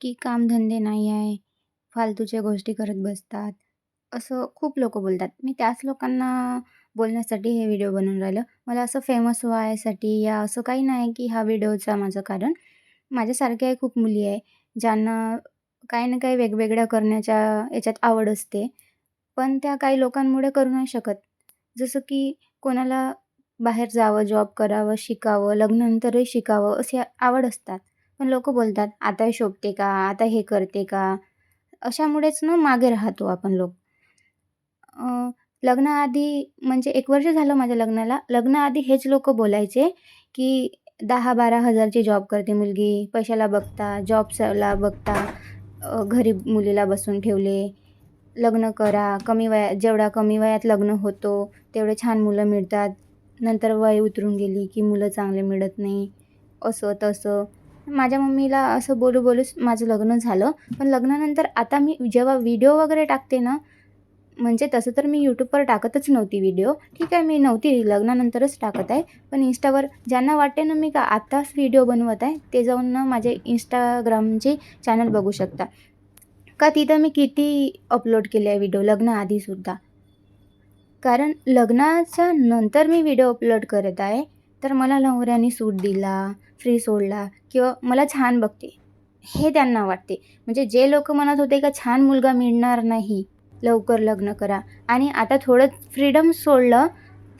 की कामधंदे नाही आहे, फालतूच्या गोष्टी करत बसतात. असं खूप लोकं बोलतात. मी त्याच लोकांना बोलण्यासाठी हे व्हिडिओ बनवून राहिलं. मला असं फेमस व्हायसाठी या असं काही नाही की हा व्हिडिओचा माझं कारण. माझ्यासारख्या खूप मुली आहे, ज्यांना काही ना काही वेगवेगळ्या करण्याच्या याच्यात आवड असते. पण त्या काही लोकांमुळे करू नाही शकत. जसं की कोणाला बाहेर जावं, जॉब करावं, शिकावं, लग्नानंतरही शिकावं अशी आवड असतात. पण लोक बोलतात, "आता हे शोभते का? आता हे करते का?" अशामुळेच ना मागे राहतो आपण लोक. लग्नाआधी म्हणजे एक वर्ष झालं माझ्या लग्नाला. लग्नाआधी हेच लोक बोलायचे, की दहा बारा हजारची जॉब करते मुलगी, पैशाला बघता, जॉबला बघता, घरी मुलीला बसून ठेवले. लग्न करा, कमी वयात जेवढा कमी वयात लग्न होतो, तेवढे छान मुलं मिळतात. नंतर वय उतरून गेली, की मुलं चांगले मिळत नाही. असं तसं. माझ्या मम्मीला असं बोलू-बोलूच माझं लग्न झालं. पण लग्नानंतर आता मी जेव्हा व्हिडिओ वगैरे टाकते ना, म्हणजे तसं तर मी यूट्यूबवर टाकतच नव्हती व्हिडिओ. ठीक आहे, मी नव्हती लग्नानंतरच टाकत आहे. पण इंस्टावर ज्यांना वाटते ना, मी का आत्ताच व्हिडिओ बनवत आहे, ते जाऊन ना माझे इंस्टाग्रामचे चॅनल बघू शकता. का तिथं मी किती अपलोड केले आहे व्हिडिओ लग्नाआधीसुद्धा. कारण लग्नाच्या नंतर मी व्हिडिओ अपलोड करत आहे, तर मला नवऱ्याने सूट दिला, फ्री सोडला किंवा मला छान बघते, हे त्यांना वाटते. म्हणजे जे लोक म्हणत होते का छान मुलगा मिळणार नाही, लवकर लग्न करा आणि आता थोडं फ्रीडम सोडलं,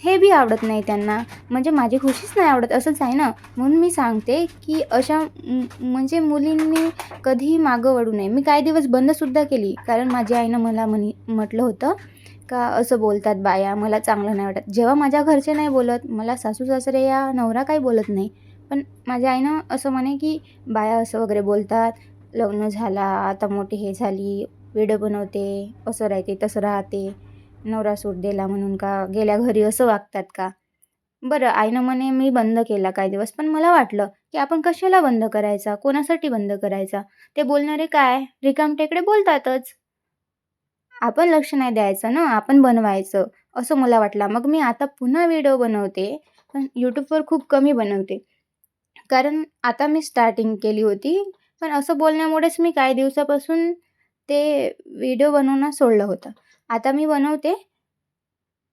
हे बी आवडत नाही त्यांना. म्हणजे माझी खुशीच नाही आवडत असंच आहे ना. म्हणून मी सांगते, की अशा म्हणजे मुलींनी कधीही मागं वळू नये. मी काही दिवस बंदसुद्धा केली. कारण माझ्या आईनं मला म्हणी म्हटलं होतं, का असं बोलतात बाया, मला चांगलं नाही वाटत. जेव्हा माझ्या घरचे नाही बोलत, मला सासू-सासरे या नवरा काही बोलत नाही. पण माझ्या आईनं असं म्हणे, की बाया असं वगैरे बोलतात, लग्न झाला, आता मोठी हे झाली, वेडं बनवते, असं राहते, तसं राहते, नवरा सूट दिला म्हणून का गेल्या घरी असं वागतात का? बरं आईनं म्हणे मी बंद केला काही दिवस. पण मला वाटलं, की आपण कशाला बंद करायचा? कोणासाठी बंद करायचा? ते बोलणारे काय रिकामटेकडे बोलतातच. आपण लक्ष नाही द्यायचं ना, आपण बनवायचं, असं मला वाटलं. मग मी आता पुन्हा व्हिडिओ बनवते, पण यूट्यूबवर खूप कमी बनवते. कारण आता मी स्टार्टिंग केली होती. पण असं बोलण्यामुळेच मी काही दिवसापासून ते व्हिडिओ बनवणं सोडलं होतं. आता मी बनवते,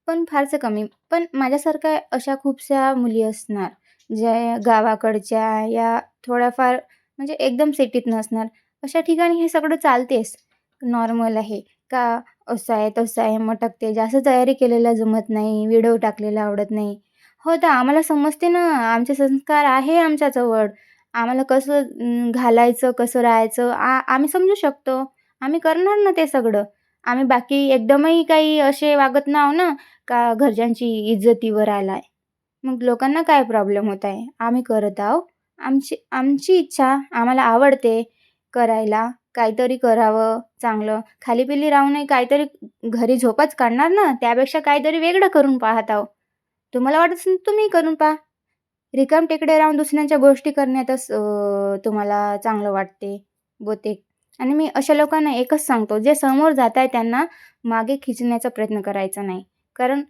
पण फारसं कमी. पण माझ्यासारख्या अशा खूपशा मुली असणार, ज्या गावाकडच्या या थोड्याफार म्हणजे एकदम सिटीत नसणार. अशा ठिकाणी हे सगळं चालतेच. नॉर्मल आहे. का असं आहे, तसं आहे, मटकते, जास्त तयारी केलेलं जमत नाही, व्हिडिओ टाकलेला आवडत नाही. हो, तर आम्हाला समजते ना, आमचे संस्कार आहे आमच्याजवळ. आम्हाला कसं घालायचं, कसं राहायचं आ आम्ही समजू शकतो. आम्ही करणार ना ते सगळं. आम्ही बाकी एकदमही काही असे वागत नाही ना, का घरच्यांची इज्जतीवर आलाय. मग लोकांना काय प्रॉब्लेम होत आहे? आम्ही करत आहो आमची आमची इच्छा, आम्हाला आवडते करायला. काहीतरी करावं चांगलं. खाली-पिली राहू नये, काहीतरी घरी झोपच काढणार ना, त्यापेक्षा काहीतरी वेगळं करून पाहत आहो तुम्हाला वाटत असेल तुम्ही करून पहा. रिकामटेकडे राहून दुसऱ्यांच्या गोष्टी करण्यातच तुम्हाला चांगलं वाटते बहुतेक. आणि मी अशा लोकांना एकच सांगतो, जे समोर जात आहे त्यांना मागे खिचण्याचा प्रयत्न करायचा नाही. कारण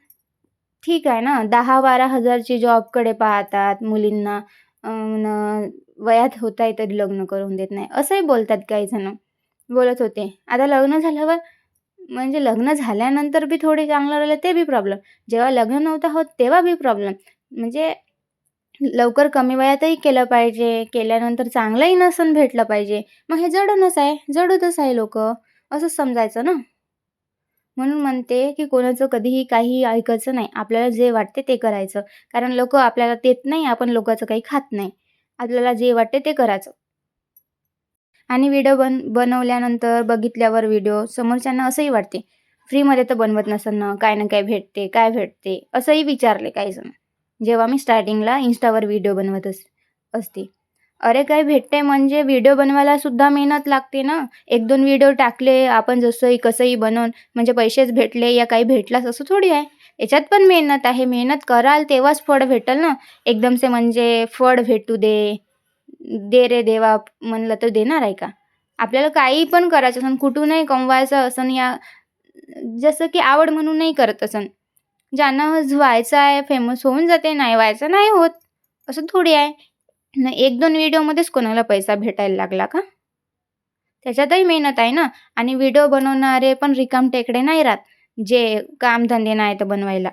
ठीक आहे ना, दहा बारा हजारची जॉबकडे पाहतात मुलींना न वयात होत आहे तरी लग्न करून देत नाही, असंही बोलतात काही जण. बोलत होते. आता लग्न झाल्यावर म्हणजे लग्न झाल्यानंतर बी थोडे चांगलं राहिलं ते बी प्रॉब्लेम. जेव्हा लग्न नव्हतं होत तेव्हा बी प्रॉब्लेम. म्हणजे लवकर कमी वयातही केलं पाहिजे, केल्यानंतर चांगलंही नसून भेटलं पाहिजे. मग हे जडणच आहे, जडतच आहे लोक असंच समजायचं ना. म्हणून म्हणते, की कोणाचं कधीही काही ऐकायचं नाही. आपल्याला जे वाटते ते करायचं. कारण लोक आपल्याला देत नाही, आपण लोकांचं काही खात नाही. आपल्याला जे वाटते ते करायचं. आणि व्हिडिओ बन बनवल्यानंतर बघितल्यावर व्हिडिओ समोरच्यांना असंही वाटते, फ्रीमध्ये तर बनवत नसताना ना, काय ना काय भेटते, काय भेटते, असंही विचारले काही जण. जेव्हा मी स्टार्टिंगला इन्स्टावर व्हिडिओ बनवत अस असते. अरे काय भेटते म्हणजे व्हिडिओ बनवायला सुद्धा मेहनत लागते ना. 1-2 व्हिडिओ टाकले आपण जसंही कसंही बनवून म्हणजे पैसेच भेटले या काही भेटलाच असं थोडी आहे. याच्यात पण मेहनत आहे. मेहनत कराल तेव्हाच फळ भेटेल ना. एकदमसे म्हणजे फळ भेटू दे, दे रे देवा म्हणलं तर देणार आहे का? आपल्याला काही पण करायचं असेल, कुठूनही कमवायचं असेल या जसं की आवड म्हणूनही करत असन ज्यांना व्हायचं आहे फेमस होऊन जाते, नाही व्हायचं नाही होत. असं थोडी आहे. 1-2 व्हिडिओमध्येच कोणाला पैसा भेटायला लागला का? त्याच्यातही मेहनत आहे ना आणि व्हिडिओ बनवणारे पण रिकाम टेकडे नाही राहत जे कामधंदे नाही तर बनवायला